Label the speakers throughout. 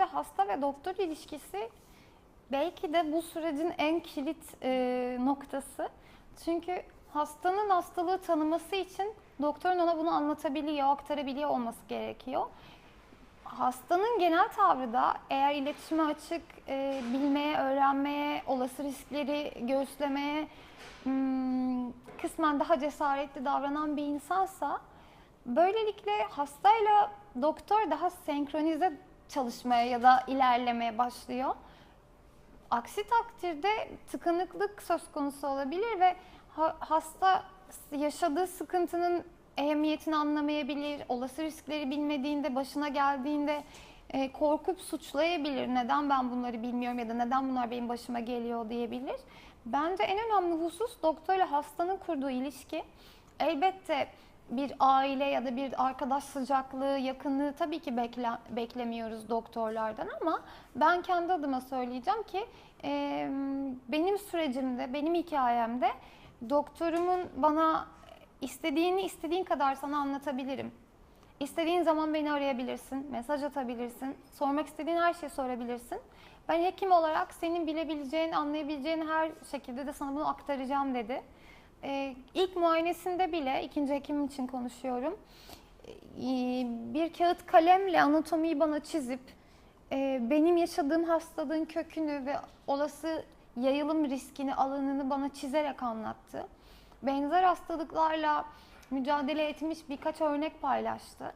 Speaker 1: bence hasta ve doktor ilişkisi belki de bu sürecin en kilit e, noktası. Çünkü hastanın hastalığı tanıması için doktorun ona bunu anlatabiliyor, aktarabiliyor olması gerekiyor. Hastanın genel tavrı da eğer iletişime açık, e, bilmeye, öğrenmeye, olası riskleri göğüslemeye hmm, kısmen daha cesaretli davranan bir insansa böylelikle hastayla doktor daha senkronize çalışmaya ya da ilerlemeye başlıyor. Aksi takdirde tıkanıklık söz konusu olabilir ve ha- hasta yaşadığı sıkıntının ehemmiyetini anlamayabilir, olası riskleri bilmediğinde, başına geldiğinde e, korkup suçlayabilir. Neden ben bunları bilmiyorum ya da neden bunlar benim başıma geliyor diyebilir. Bence en önemli husus doktorla hastanın kurduğu ilişki. Elbette bir aile ya da bir arkadaş sıcaklığı, yakınlığı tabii ki bekle, beklemiyoruz doktorlardan ama ben kendi adıma söyleyeceğim ki e, benim sürecimde, benim hikayemde doktorumun bana istediğini istediğin kadar sana anlatabilirim. İstediğin zaman beni arayabilirsin, mesaj atabilirsin, sormak istediğin her şeyi sorabilirsin. Ben hekim olarak senin bilebileceğin, anlayabileceğin her şekilde de sana bunu aktaracağım dedi. Ee, ilk muayenesinde bile, ikinci hekim için konuşuyorum, ee, bir kağıt kalemle anatomiyi bana çizip e, benim yaşadığım hastalığın kökünü ve olası yayılım riskini, alanını bana çizerek anlattı. Benzer hastalıklarla mücadele etmiş birkaç örnek paylaştı.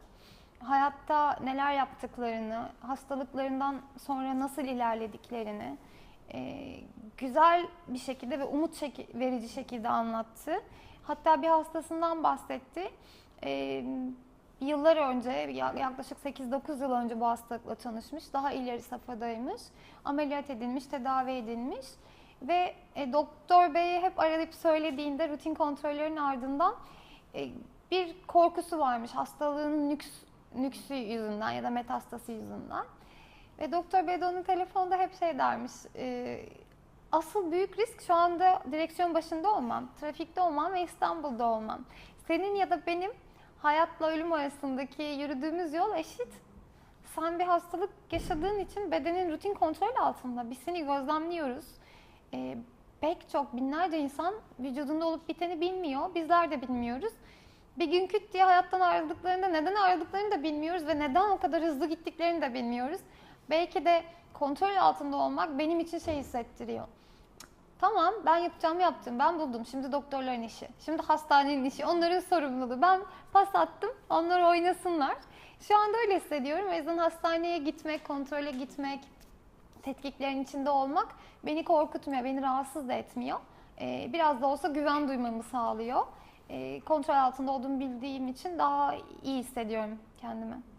Speaker 1: Hayatta neler yaptıklarını, hastalıklarından sonra nasıl ilerlediklerini e, güzel bir şekilde ve umut şeki- verici şekilde anlattı. Hatta bir hastasından bahsetti. E, yıllar önce, ya- yaklaşık 8-9 yıl önce bu hastalıkla tanışmış. Daha ileri safhadaymış. Ameliyat edilmiş, tedavi edilmiş. Ve e, doktor beyi hep arayıp söylediğinde rutin kontrollerin ardından e, bir korkusu varmış hastalığın nüks, nüksü yüzünden ya da metastası yüzünden. Ve doktor bey de onun telefonda hep şey dermiş, e, asıl büyük risk şu anda direksiyon başında olmam, trafikte olmam ve İstanbul'da olmam. Senin ya da benim hayatla ölüm arasındaki yürüdüğümüz yol eşit. Sen bir hastalık yaşadığın için bedenin rutin kontrol altında. Biz seni gözlemliyoruz. Ee, pek çok binlerce insan vücudunda olup biteni bilmiyor. Bizler de bilmiyoruz. Bir gün küt diye hayattan ayrıldıklarında neden ayrıldıklarını da bilmiyoruz ve neden o kadar hızlı gittiklerini de bilmiyoruz. Belki de kontrol altında olmak benim için şey hissettiriyor. Tamam ben yapacağımı yaptım. Ben buldum. Şimdi doktorların işi. Şimdi hastanenin işi. Onların sorumluluğu. Ben pas attım. Onlar oynasınlar. Şu anda öyle hissediyorum. O yüzden hastaneye gitmek, kontrole gitmek, tetkiklerin içinde olmak beni korkutmuyor, beni rahatsız da etmiyor. Ee, biraz da olsa güven duymamı sağlıyor. Ee, kontrol altında olduğumu bildiğim için daha iyi hissediyorum kendimi.